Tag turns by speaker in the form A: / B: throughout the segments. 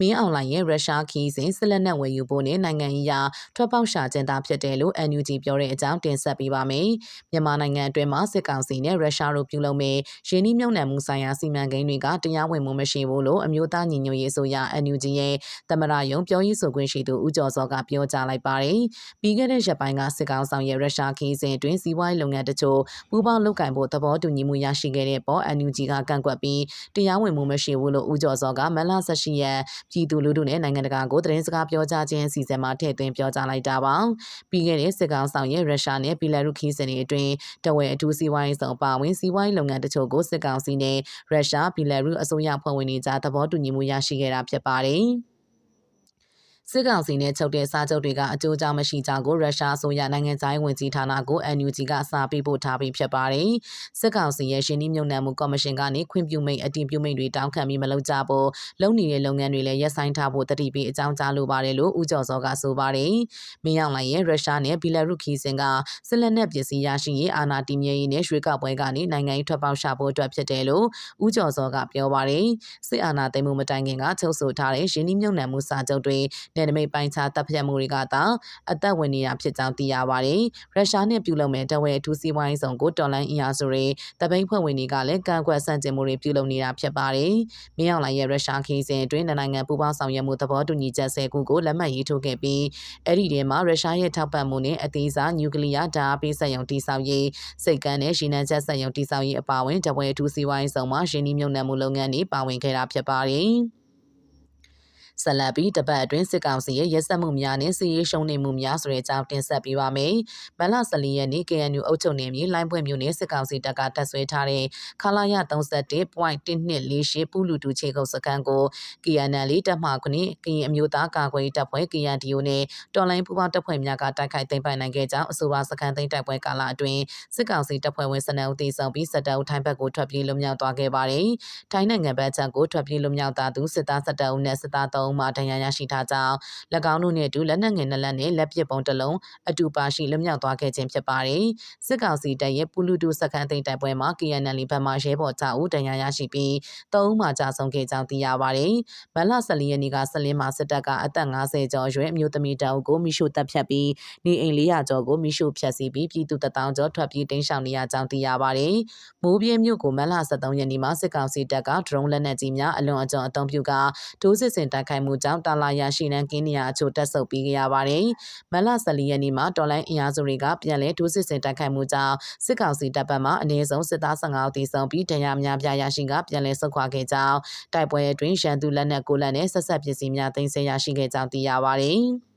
A: မင်းအွန်လိုင်းရဲ့ရုရှားခီးစဉ်ဆက်လက်နက်ဝယ်ယူဖို့နဲ့နိုင်ငံရေးရာထွက်ပေါက်ရှာကျင်းသားဖြစ်တယ်လို့ NUG ပြောတဲ့အကြောင်းတင်ဆက်ပေးပါမယ်။မြန်မာနိုင်ငံအတွင်းမှာစစ်ကောင်စီနဲ့ရုရှားတို့ပြုလုပ်မဲ့ရင်းနှီးမြှုပ်နှံမှုဆိုင်ရာစီမံကိန်းတွေကတရားဝင်မှုမရှိဘူးလို့အမျိုးသားညီညွတ်ရေးဆိုရ NUG ရဲ့သမရယုံပြောရေးဆိုခွင့်ရှိသူဦးကျော်စောကပြောကြားလိုက်ပါတယ်။ပြီးခဲ့တဲ့ရက်ပိုင်းကစစ်ကောင်ဆောင်ရဲ့ရုရှားခီးစဉ်အတွင်းစီးပွားရေးလုပ်ငန်းတချို့ပူးပေါင်းလုပ်ကိုင်ဖို့သဘောတူညီမှုရရှိခဲ့တဲ့ပေါ် NUG ကကန့်ကွက်ပြီးတရားဝင်မှုမရှိဘူးလို့ဦးကျော်စောကမလ18ရက်ပြည်သူလူထုနဲ့နိုင်ငံတကာကိုသတင်းစကားပြောကြားခြင်းအစီအစဉ်မှာထည့်သွင်းပြောကြားလိုက်တာပါ။ပြီးခဲ့တဲ့စစ်ကောင်ဆောင်ရဲ့ရုရှားနဲ့ဘီလာရုခီးစင်တွေအတွင်းတဝဲအထူးစီးပွားရေးဆောင်ပါဝင်စီးပွားရေးလုပ်ငန်းတချို့ကိုစစ်ကောင်စီနဲ့ရုရှားဘီလာရုအစိုးရဖွဲ့ဝင်တွေကြားသဘောတူညီမှုရရှိခဲ့တာဖြစ်ပါတယ်။ စစ်ကောင်စီနဲ့ချုပ်တဲ့စာချုပ်တွေကအကျိုးကြောင့်မရှိကြောင်းကိုရုရှားအစိုးရနိုင်ငံသားဝင်ကြီးဌာနကို NUG ကစာပေးပို့ထားပြီးဖြစ်ပါတယ်။စစ်ကောင်စီရဲ့ရှင်းနှီးမြုံနှံမှုကော်မရှင်ကနေခွင့်ပြုမိတ်အတည်ပြုမိတ်တွေတောင်းခံပြီးမလုပ်ကြဖို့လုပ်နေတဲ့လုပ်ငန်းတွေလည်းရပ်ဆိုင်းထားဖို့တတိပေးအကြောင်းကြားလိုပါတယ်လို့ဦးကျော်စောကဆိုပါတယ်။မင်းအောင်လှိုင်ရဲ့ရုရှားနဲ့ဘီလာရုခီစင်ကစစ်လက်နက်ပစ္စည်းရရှိရေးအာဏာတည်မြဲရေးနဲ့ရွှေကောက်ပွဲကနေနိုင်ငံရေးထွက်ပေါက်ရှာဖို့အတွက်ဖြစ်တယ်လို့ဦးကျော်စောကပြောပါတယ်။စစ်အာဏာသိမ်းမှုမတိုင်ခင်ကချုပ်ဆိုထားတဲ့ရှင်းနှီးမြုံနှံမှုစာချုပ်တွေနယ်နိမိတ်ပိုင်းခြားတပ်ဖြတ်မှုတွေကသာအသက်ဝင်နေတာဖြစ်ကြောင်းသိရပါတယ်။ရုရှားနဲ့ပြုလုပ်မဲ့တဝဲအထူးစီးပွားရေးဆောင်ကိုတော်လိုင်းအင်အားစုတွေတပိတ်ဖွဲ့ဝင်တွေကလည်းကန့်ကွက်ဆန့်ကျင်မှုတွေပြုလုပ်နေတာဖြစ်ပါတယ်။မင်းအောင်လှိုင်ရဲ့ရုရှားခီးစဉ်အတွင်းနိုင်ငံပူးပေါင်းဆောင်ရွက်မှုသဘောတူညီချက်၁၀ခုကိုလက်မှတ်ရေးထိုးခဲ့ပြီးအဲ့ဒီထဲမှာရုရှားရဲ့ထောက်ပံ့မှုနဲ့အသေးစားနျူကလ িয়ার ဓာတ်အားပေးစက်ရုံတိစောက်ရေးစိတ်ကန်းနဲ့ရှင်းနှံချက်စက်ရုံတိစောက်ရေးအပါအဝင်တပွဲအထူးစီးပွားရေးဆောင်မှာရင်းနှီးမြှုပ်နှံမှုလုပ်ငန်းတွေပါဝင်ခဲ့တာဖြစ်ပါတယ်။ ဆက်လက်ပြီးတပတ်အတွင်းစစ်ကောင်စီရဲ့ရက်စက်မှုများနဲ့စီရေးရှုံးနေမှုများဆိုတဲ့အကြောင်းတင်ဆက်ပေးပါမယ်။မလ14ရက်နေ့ KNU အုပ်ချုပ်နေမြေလိုင်းပွင့်မြို့နယ်စစ်ကောင်စီတပ်ကတပ်ဆွဲထားတဲ့ခလာရ31.1248ပူလူတူခြေကုပ်စခန်းကို KNL တပ်မှခုနှစ်ကရင်အမျိုးသားကာကွယ်တပ်ဖွဲ့ KNDO နဲ့တော်လိုင်းပူပေါင်းတပ်ဖွဲ့များကတိုက်ခိုက်သိမ်းပိုက်နိုင်ခဲ့ကြောင်းအဆိုပါစခန်းသိမ်းတိုက်ပွဲကာလအတွင်းစစ်ကောင်စီတပ်ဖွဲ့ဝင်12ဦးသေဆုံးပြီးစစ်တပ်ဦးထိုင်းဘက်ကိုထွက်ပြေးလွတ်မြောက်သွားခဲ့ပါတယ်။ထိုင်းနိုင်ငံဘက်ချက်ကိုထွက်ပြေးလွတ်မြောက်သားသူစစ်သား17ဦးနဲ့စစ်သား3ဦးမှဒဏ်ရာရရှိထားကြောင်း၎င်းတို့နဲ့အတူလက်နက်ငယ်နှစ်လက်နဲ့လက်ပစ်ပုံတစ်လုံးအတူပါရှိလွတ်မြောက်သွားခဲ့ခြင်းဖြစ်ပါတယ်။စစ်ကောင်စီတပ်ရဲ့ပူလူတူစခန်းသိမ်းတိုက်ပွဲမှာ KNL ဘက်မှရဲဘော်6ဦးဒဏ်ရာရရှိပြီး3ဦးမှကြာဆုံးခဲ့ကြောင်းသိရပါတယ်။မလ14ရက်နေ့ကဆလင်းမှာစစ်တပ်ကအသက်50ကျော်ရွယ်အမျိုးသမီးတအုပ်ကိုမိရှုတပ်ဖြတ်ပြီးနေအိမ်400ကျော်ကိုမိရှုဖျက်ဆီးပြီးပြည်သူတထောင်ကျော်ထွက်ပြေးတိမ်းရှောင်နေရကြောင်းသိရပါတယ်။မိုးပြင်းမြို့ကိုမလ13ရက်နေ့မှာစစ်ကောင်စီတပ်ကဒရုန်းလက်နက်ကြီးများအလွန်အကျွံအုံပြုကဒိုးစစ်ဆင်တိုက်ခိုက်မှုကြောင့်တာလာရရှိနှန်းကင်းနေရအချို့တက်ဆုပ်ပြီးကြရပါတယ်။မလ14ရက်နေ့မှာတော်လိုင်းအင်အားစုတွေကပြန်လည်ဒိုးစစ်ဆင်တိုက်ခိုက်မှုကြောင့်စစ်ကောင်စီတပ်ဘက်မှအနည်းဆုံးစစ်သား15ဦးသေဆုံးပြီးဒဏ်ရာများပြားရရှိကပြန်လည်ဆုတ်ခွာခဲ့ကြောင်းတိုက်ပွဲအတွင်းရန်သူလက်နက်ကိုလက်နဲ့ဆက်ဆက်ပစ္စည်းများသိမ်းဆည်းရရှိခဲ့ကြောင်းသိရပါတယ်။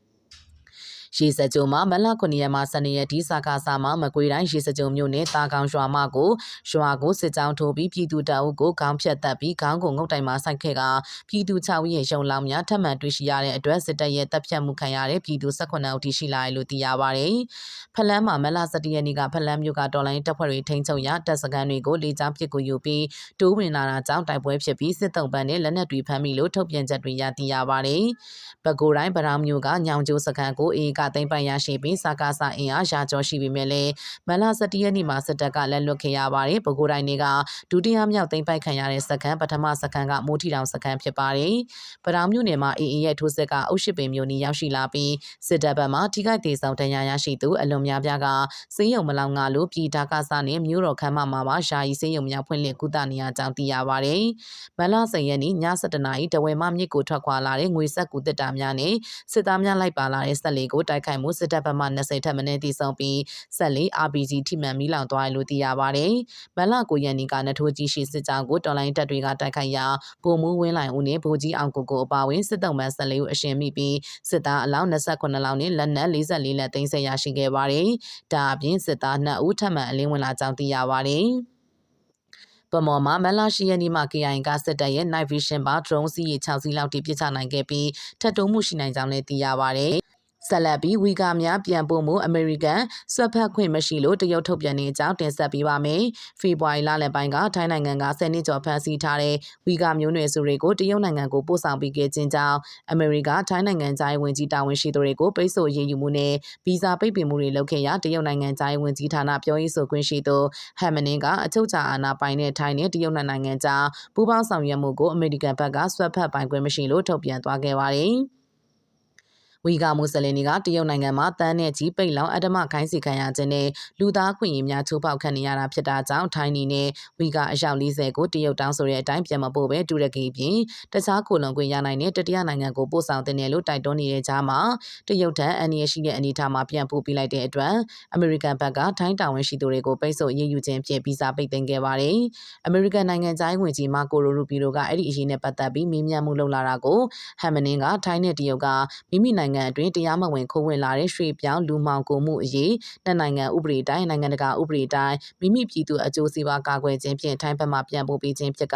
A: ရေစကြိုမှာမလ9ရက်မှ12ရက်ဒီစာခါစာမှာမကွေတိုင်းရေစကြိုမြို့နယ်တာကောင်ရွာမကိုရွာကိုစစ်ကြောင်းထိုးပြီးပြည်သူတအုပ်ကိုခေါင်းဖြတ်တက်ပြီးခေါင်းကိုငုတ်တိုင်မှာစိုက်ခဲ့ကပြည်သူ6ဦးရဲ့ရုံလောင်များထပ်မံတွေ့ရှိရတဲ့အတွက်စစ်တပ်ရဲ့တပ်ဖြတ်မှုခံရတဲ့ပြည်သူ18ဦးထိရှိလာတယ်လို့သိရပါတယ်။ဖလန်းမှာမလ17ရက်နေ့ကဖလန်းမြို့ကတော်လိုင်းတပ်ဖွဲ့တွေထိန်းချုပ်ရတပ်စခန်းတွေကိုလေကြောင်းပစ်ကူယူပြီးတိုးဝင်လာတာကြောင့်တိုက်ပွဲဖြစ်ပြီးစစ်တုံးပန်းနဲ့လက်နက်တွေဖမ်းမိလို့ထုတ်ပြန်ချက်တွေရသိရပါတယ်။ပဲခူးတိုင်းဗရောင်မြို့ကညောင်ကျိုးစခန်းကိုအေကသိမ်းပိုင်ရရှိပြီးစာကားစာအင်အားရာကျော်ရှိပေမဲ့လည်းမလ17ရက်နေ့မှာစစ်တပ်ကလက်လွတ်ခဲ့ရပါတယ်။ပဲခူးတိုင်းတွေကဒုတိယမြောက်သိမ်းပိုက်ခံရတဲ့စခန်းပထမစခန်းကမိုးထီတောင်စခန်းဖြစ်ပါတယ်။ဗရောင်မြို့နယ်မှာအေအေရဲ့ထိုးစစ်ကအုပ်ရှိပင်မြို့နီရောက်ရှိလာပြီးစစ်တပ်ဘက်မှထိခိုက်ဒေဆုံးတရားရရှိသူအလွန်များပြားကစေးရုံမလောင်ငါလို့ပြည်ဒါကစနဲ့မြို့တော်ခမ်းမမှာပါယာယီစေးရုံများဖွင့်လှစ်ကုသနေရကြောင်းသိရပါတယ်။မလ10ရက်နေ့ည7:00နာရီတဝဲမှမြစ်ကိုထွက်ခွာလာတဲ့ငွေဆက်ကူတက်တာများနဲ့စစ်သားများလိုက်ပါလာတဲ့ဆက်လေးကိုတိုက်ခိုက်မှုစစ်တပ်ဘက်မှ20ထက်မနည်းတည်ဆုံပြီးဆက်လေး RPG ထိမှန်မိလောင်သွားတယ်လို့သိရပါတယ်။မလ9ရက်နေ့ကနထိုးကြီးရှိစစ်ကြောင်းကိုတော်လိုင်းတပ်တွေကတိုက်ခိုက်ရာဗိုလ်မှူးဝင်းလိုင်ဦးနဲ့ဗိုလ်ကြီးအောင်ကိုကိုအပါအဝင်စစ်တုံးမှန်14ဦးအရှင်မိပြီးစစ်သားအလောင်း28လောင်းနဲ့လက်နက်44လက်သိမ်းဆည်းရရှိခဲ့ပါတယ်။ဒါအပြင်စစ်သား2ဦးထပ်မံအလင်းဝင်လာကြောင်းသိရပါတယ်။ပမော်မှာမလာရှိယနီမှာ KIN ကစစ်တပ်ရဲ့ night vision ပါ drone စီးရေ6စီးလောက်တိပစ်ချနိုင်ခဲ့ပြီးထပ်တိုးမှုရှိနိုင်ကြောင်းလည်းသိရပါဗျ။ ဆက်လက်ပြီးဝီဂါများပြန်ပို့မှုအမေရိကန်ဆွတ်ဖက်ခွင့်မရှိလို့တရုတ်ထုတ်ပြန်နေကြောင်းတင်ဆက်ပေးပါမယ်။ဖေဖော်ဝါရီလလယ်ပိုင်းကထိုင်းနိုင်ငံက10နှစ်ကျော်ဖမ်းဆီးထားတဲ့ဝီဂါမျိုးနွယ်စုတွေကိုတရုတ်နိုင်ငံကိုပို့ဆောင်ပေးခဲ့ခြင်းကြောင့်အမေရိကထိုင်းနိုင်ငံသားဝင်ကြီးတာဝန်ရှိသူတွေကိုပိတ်ဆို့ရေးယူမှုနဲ့ဗီဇာပိတ်ပင်မှုတွေလုပ်ခဲ့ရတရုတ်နိုင်ငံသားဝင်ကြီးဌာနပြောရေးဆိုခွင့်ရှိသူဟမ်မနင်းကအချုပ်ချာအာဏာပိုင်တဲ့ထိုင်းနဲ့တရုတ်နိုင်ငံကြားပူးပေါင်းဆောင်ရွက်မှုကိုအမေရိကန်ဘက်ကဆွတ်ဖက်ပိုင်ခွင့်မရှိလို့ထုတ်ပြန်သွားခဲ့ပါတယ်။ ဝီဂါမွတ်စလင်တွေကတရုတ်နိုင်ငံမှာတန်းနဲ့ကြီးပိတ်လောင်အဓမ္မခိုင်းစီခံရခြင်းနဲ့လူသားခွင့်ရေးများချိုးဖောက်ခံနေရတာဖြစ်တာကြောင့်ထိုင်းနေနဲ့ဝီဂါအယောက်40ကိုတရုတ်တောင်းဆိုတဲ့အတိုင်းပြန်မပို့ပဲတူရကီပြင်တခြားကိုလုံခွင့်ရနိုင်တဲ့တတိယနိုင်ငံကိုပို့ဆောင်တဲ့နယ်လို့တိုက်တွန်းနေတဲ့ကြားမှာတရုတ်ထံအန်ရီရှိတဲ့အနေအထားမှာပြန်ပို့ပြလိုက်တဲ့အတွက်အမေရိကန်ဘက်ကထိုင်းတာဝန်ရှိသူတွေကိုပိတ်ဆို့ရေးယူခြင်းဖြင့်ဗီဇာပိတ်သိမ်းခဲ့ပါတယ်။အမေရိကန်နိုင်ငံသားဝင်ကြီးမာကိုရိုရူပီရိုကအဲ့ဒီအရေးနဲ့ပတ်သက်ပြီးမေးမြန်းမှုလုပ်လာတာကိုဟမ်မနင်းကထိုင်းနဲ့တရုတ်ကမိမိနိုင်ငံအတွင်းတရားမဝင်ခိုးဝင်လာတဲ့ရွှေပြောင်းလူမှောင်ကိုမှုအရေးနှစ်နိုင်ငံဥပဒေတိုင်းနိုင်ငံတကာဥပဒေတိုင်းမိမိပြည်သူအကျိုးစီးပွားကာကွယ်ခြင်းဖြင့်ထိုင်းဘက်မှပြန်ပို့ပေးခြင်းဖြစ်က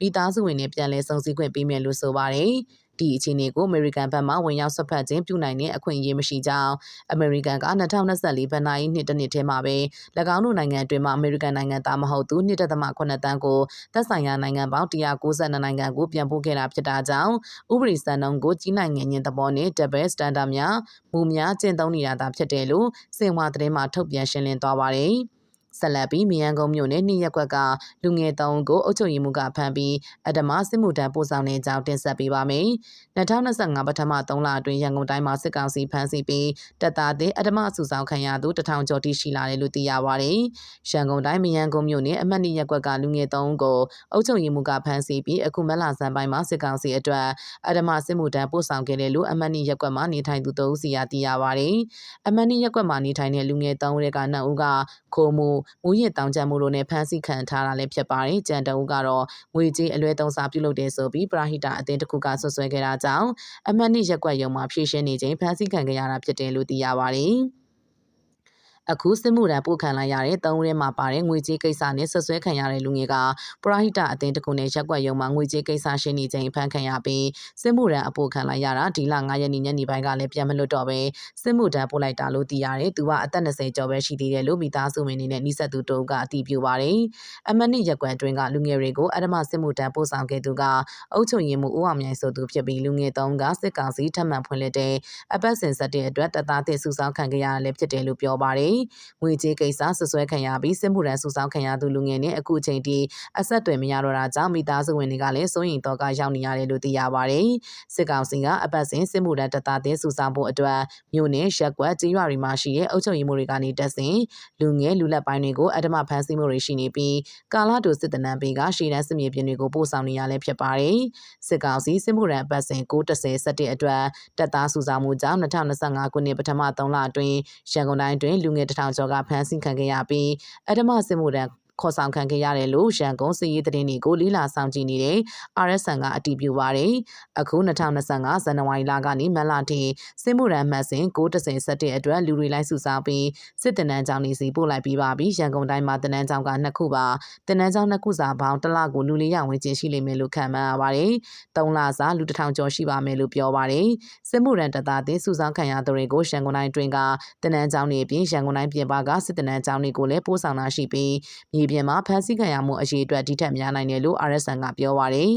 A: မိသားစုဝင်တွေပြန်လည်စုံစည်းခွင့်ပေးမယ်လို့ဆိုပါတယ်။ ဒီအခြေအနေကိုအမေရိကန်ဘက်မှဝင်ရောက်ဆွတ်ဖက်ခြင်းပြုနိုင်တဲ့အခွင့်အရေးမရှိကြောင်းအမေရိကန်က2024ဘဏ္ဍာရေးနှစ်တစ်နှစ်ထဲမှာပဲ၎င်းတို့နိုင်ငံအတွင်းမှာအမေရိကန်နိုင်ငံသားမဟုတ်သူ1.8တန်းကိုသက်ဆိုင်ရာနိုင်ငံပေါင်း192နိုင်ငံကိုပြန်ပို့ခဲ့တာဖြစ်တာကြောင့်ဥပဒေစံနှုန်းကိုကြီးနိုင်ငံချင်းသဘောနဲ့ double standard များမူများကျင့်သုံးနေတာသာဖြစ်တယ်လို့စင်ဝါသတင်းမှာထုတ်ပြန်ရှင်းလင်းသွားပါတယ်။ ဆက်လက်ပြီးမြန်ကုန်းမြို့နယ်နှင်းရက်ကွက်ကလူငယ်သုံးကိုအုပ်ချုပ်ရေးမှူးကဖမ်းပြီးအဓမ္မစစ်မှုထမ်းပို့ဆောင်နေကြောင်းတင်ဆက်ပေးပါမယ်။2025ပထမ3လအတွင်းရန်ကုန်တိုင်းမှာစစ်ကောင်စီဖမ်းဆီးပြီးတပ်သားတဲ့အဓမ္မစုဆောင်ခံရသူတထောင်ကျော်တိရှိလာတယ်လို့သိရပါတယ်။ရန်ကုန်တိုင်းမြန်ကုန်းမြို့နယ်အမှတ်2ရက်ကွက်ကလူငယ်သုံးကိုအုပ်ချုပ်ရေးမှူးကဖမ်းဆီးပြီးအခုမလဆန်းပိုင်းမှာစစ်ကောင်စီအတွက်အဓမ္မစစ်မှုထမ်းပို့ဆောင်ခဲ့တယ်လို့အမှတ်2ရက်ကွက်မှာနေထိုင်သူတို့စီရသိရပါတယ်။အမှတ်2ရက်ကွက်မှာနေထိုင်တဲ့လူငယ်သုံးဦးကနှစ်ဦးကခိုးမှုမူရစ်တောင်ကျမှုတို့နဲ့ဖမ်းဆီးခံထားတာလည်းဖြစ်ပါတယ်။ကြံတအုပ်ကတော့ငွေကြေးအလွဲသုံးစားပြုလုပ်တယ်ဆိုပြီးပရာဟိတအသင်းတစ်ခုကဆွဆွဲခဲ့တာကြောင့်အမှတ်နှစ်ရက်ကွက်ရုံမှာဖြည့်ရှင်းနေခြင်းဖမ်းဆီးခံခဲ့ရတာဖြစ်တယ်လို့သိရပါတယ်။ အခုစစ်မှုထမ်းပို့ခံလိုက်ရတဲ့သုံးဦးထဲမှာပါတဲ့ငွေကြေးကိစ္စနဲ့ဆက်ဆွဲခံရတဲ့လူငယ်ကပရဟိတအသင်းတကူနဲ့ရက်ကွက်ရုံမှာငွေကြေးကိစ္စရှင်းနေချိန်ဖမ်းခံရပြီးစစ်မှုထမ်းအပို့ခံလိုက်ရတာဒီလ9ရက်နေ့ညနေပိုင်းကလည်းပြန်မလွတ်တော့ပဲစစ်မှုထမ်းပို့လိုက်တာလို့သိရတယ်။သူကအသက်20ကျော်ပဲရှိသေးတယ်လို့မိသားစုဝင်တွေနဲ့နှိစက်သူတို့ကအတည်ပြုပါတယ်။အမနစ်ရက်ကွက်အတွင်းကလူငယ်တွေကိုအဓမ္မစစ်မှုထမ်းပို့ဆောင်ခဲ့သူကအုပ်ချုပ်ရေးမှူးဦးအောင်မြိုင်ဆိုသူဖြစ်ပြီးလူငယ်သုံးကစစ်ကောင်စီထပ်မံဖွင့်လှစ်တဲ့အပတ်စဉ်ဆက်တဲ့အတွက်တပ်သားသစ်စုဆောင်းခံခဲ့ရတာလည်းဖြစ်တယ်လို့ပြောပါတယ်။ငွေကြေးကိစ္စဆွဆွဲခံရပြီးစစ်မှုထမ်းစုဆောင်းခံရသူလူငယ်နဲ့အခုချိန်ထိအဆက်အသွယ်မရတော့တာကြောင့်မိသားစုဝင်တွေကလည်းစိုးရိမ်တော့ကရောက်နေရတယ်လို့သိရပါတယ်။စစ်ကောင်စီကအပတ်စဉ်စစ်မှုထမ်းတပ်သားသစ်စုဆောင်းဖို့အတွက်မြို့နယ်ရက်ကွက်ကြေးရွာတွေမှာရှိတဲ့အုပ်ချုပ်ရေးမှုတွေကနေတက်စဉ်လူငယ်လူလက်ပိုင်းတွေကိုအဓမ္မဖမ်းဆီးမှုတွေရှိနေပြီးကာလာတိုစစ်တနံပေးကရှေ့တန်းစစ်မြေပြင်တွေကိုပို့ဆောင်နေရလဲဖြစ်ပါတယ်။စစ်ကောင်စီစစ်မှုထမ်းအပတ်စဉ်930စက်တဲ့အတွက်တပ်သားစုဆောင်းမှုကြောင့်2025ခုနှစ်ပထမ3လအတွင်းရန်ကုန်တိုင်းတွင်လူငယ်1000ကျော်ကဖမ်းဆီးခံခဲ့ရပြီးအဓမ္မစစ်မှုထမ်း ခေါ်ဆောင်ခံခဲ့ရတယ်လို့ရန်ကုန်စစ်ရေးသတင်းတွေကိုလေးလာဆောင်ကြည့်နေတဲ့ RSN ကအတည်ပြုပါတယ်။အခု2025ဇန်နဝါရီလကနေမတ်လထိစစ်မှုရန်မှတ်စဉ်930ဆက်တဲ့အတွက်လူတွေလိုက်စုဆောင်ပြီးစစ်တနန်းကျောင်းနေစီပို့လိုက်ပြီးပါပြီ။ရန်ကုန်တိုင်းမှာတနန်းကျောင်းကနှစ်ခုပါတနန်းကျောင်းနှစ်ခုစာပေါင်းတစ်လကိုလူလေးရဝင်ချင်းရှိလိမ့်မယ်လို့ခန့်မှန်းရပါတယ်။၃လစာလူတစ်ထောင်ကျော်ရှိပါမယ်လို့ပြောပါတယ်။စစ်မှုရန်တပ်သားတင်စုဆောင်ခံရသူတွေကိုရန်ကုန်တိုင်းတွင်ကတနန်းကျောင်းနေအပြင်ရန်ကုန်တိုင်းပြင်ပကစစ်တနန်းကျောင်းတွေကိုလည်းပို့ဆောင်လာရှိပြီးမြေပြင်မှာဖမ်းဆီးခံရမှုအရေးအတွက်ဒီထက်များနိုင်တယ်လို့ RSN ကပြောပါရယ်